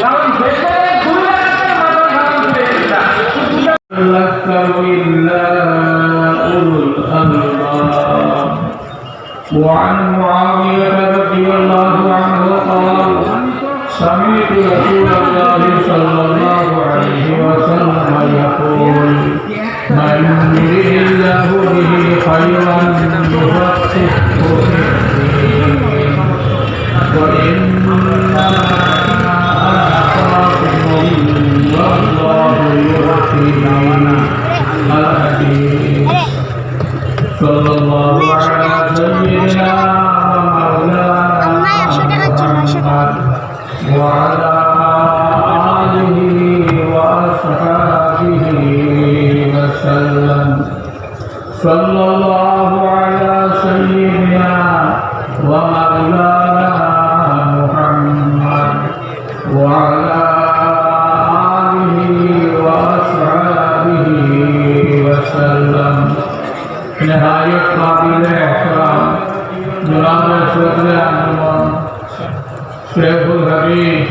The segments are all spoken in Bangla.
কারণ পেছনে ومولانا محمد وعلى آله وأصحابه وسلم نهاية قابل احترام جناب صدر أنجمن شيخ الحديث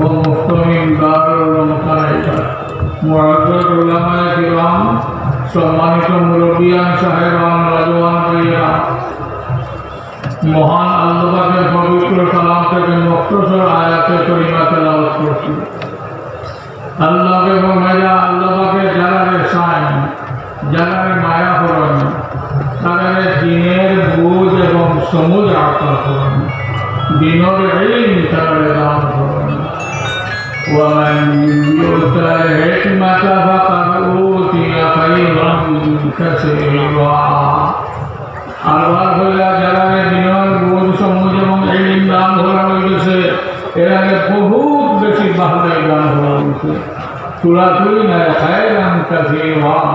ومفتمين دار المخالفة معزز علماء کرام সম্মানিত মুরব্বিয়ান সাহেবান রাজওয়ান ভাইয়া মহান আল্লাহের পবিত্র কালাম থেকে মুক্তসর আয়াতে করিমা তেলাওয়াত করছি আল্লাহ এবং মেজা আল্লাহকে যারারে সাইন যারারে মায়া করেন তারারে দিনের বুঝ এবং সমুজ আশা করেন দিনের এই তারারে দান করেন ومن يؤت الحكمة فقد أوتي خيرا كثيرا তুলাতুলি নাই খায় দান কাছে হওয়া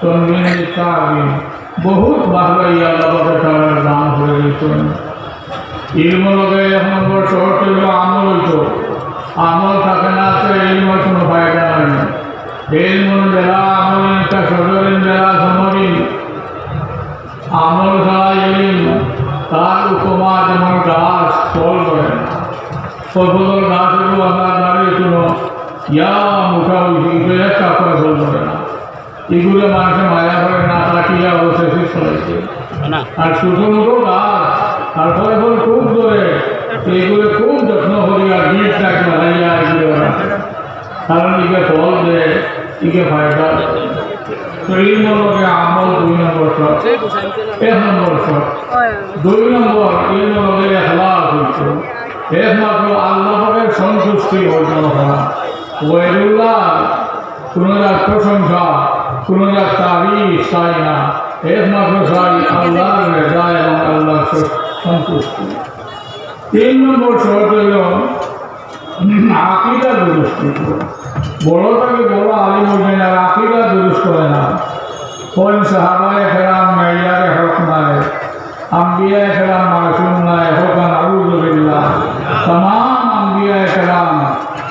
তন্দিন কাবিন বহুত বাহাদাই আল্লাহকে তারা দান করে দিয়েছেন ইলম লগে এক নম্বর শহর ছিল আমল হইত। আমল থাকে না তো ইলমের কোনো ফায়দা নাই। ইলম যারা আমল একটা সদরিন যারা সমরিন আমল ছাড়া ইলিম, তার উপমা যেমন গাছ, ফল করে না। ফসল গাছেরও আপনার দাঁড়িয়ে শুনো ইয়া মুখা একটা করে ফল করে না। এগুলো মানুষের মায়া করে না তাকিয়া বসে শেষ করেছে আর ছোটো মোটো গাছ তারপরে ফল খুব ধরে এগুলো খুব যত্ন করি আর গিট থাকে হাইয়া এগুলো কারণ ইকে ফল দেয় ইকে ফায়দা এই নম্বরে আমল দুই নম্বর সব এক নম্বর সব দুই নম্বর এই নম্বরে এখলাস হচ্ছে একমাত্র আল্লাহের সন্তুষ্টি অর্জন করা। ওয়াইদুল্লাহ কোনো যাক প্রশংসা কোনো যাক তারিফ চাই না? একমাত্র চাই আল্লাহর রেজা এবং আল্লাহর সন্তুষ্টি। তিন নম্বর শর্ত হল, আকিদা দুরুস্তি। বড় থেকে বড় আলিম উঠবে না আকিদা দুরুস্ত করে না। কোন সাহাবায় ফেরাম মাইয়ারে হক নাই আম্বিয়া ফেরাম মাসুম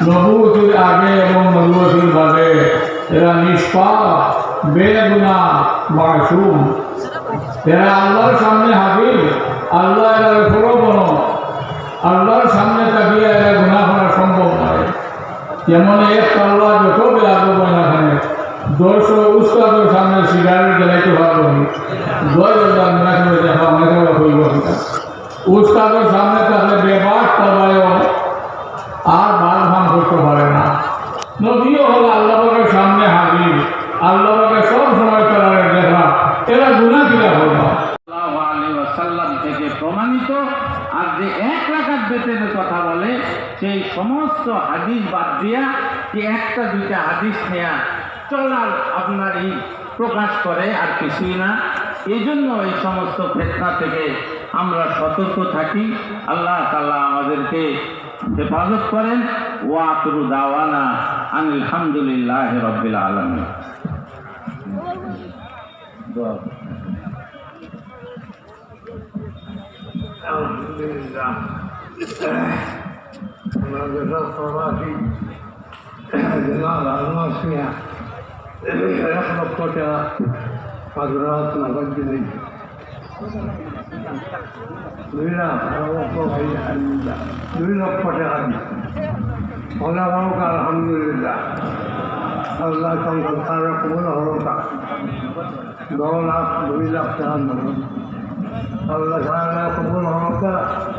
নবুতির আগে এবং নবুতের বাদে। এরা নিষ্পাপ, বেগুনা, মাসুম। এরা আল্লাহর সামনে হাবিল আল্লাহ এরা প্রবণ। আল্লাহর সামনে তাকিয়ে এরা গুণা করা সম্ভব নয়। যেমন এক আল্লাহ যত বেলাবো না খানে দশ উস্তাদের সামনে সিগারেট জ্বালাইতে পারব নি দশ হাজার না করে দেখা অনেক হইব সেটা উস্তাদের সামনে তাহলে বেবাস তবায় আর বাল ভাঙ করতে পারে না নদীও হল আল্লাহকে সামনে হাজির আল্লাহকে সব সময় তারা দেখা এরা গুণা কিরা হল সাল্লাল্লাহু আলাইহি ওয়াসাল্লাম থেকে প্রমাণিত আর যে এক রাকাত বেতনের কথা বলে সেই সমস্ত হাদিস বাদ দিয়া যে একটা, দুইটা হাদিস নেয়া চলার আপনার এই প্রকাশ করে আর কিছুই না। এই জন্য এই সমস্ত ফেতনা থেকে আমরা সতর্ক থাকি। আল্লাহ তাআলা আমাদেরকে হেফাজত করেন। ওয়াকরু দাওয়ানা আলহামদুলিল্লাহ রব্বিল আলমী وما ذكرت راسي دماغ على فيها لخبطتك قدرات مقدمي لولا لولا علماؤں کا الحمد للہ اللہ کا مطالعہ قبول ہو کا دو لاکھ دو لاکھ چاند اللہ تعالیٰ قبول ہو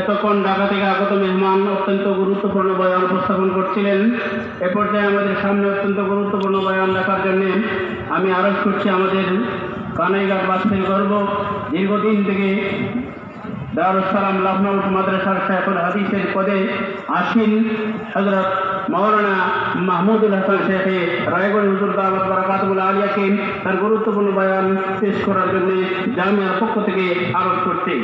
এতক্ষণ ঢাকা থেকে আগত মেহমান অত্যন্ত গুরুত্বপূর্ণ বয়ান উপস্থাপন করছিলেন। এ পর্যায়ে আমাদের সামনে অত্যন্ত গুরুত্বপূর্ণ বয়ান রাখার জন্য আমি আরজ করছি আমাদের কানাইঘাট বাস্তির গর্ব। দীর্ঘদিন থেকে দারুসালাম লখনৌ মাদ্রাসার শেখুল হাদিসের পদে আসীন হজরত মৌলানা মাহমুদুল হাসান শেখে রায়গঞ্জ হুজুর দাওয়াত বারাকাতুল আলিয়াকে তার গুরুত্বপূর্ণ বয়ান পেশ করার জন্য জামিয়ার পক্ষ থেকে আরোপ করছি।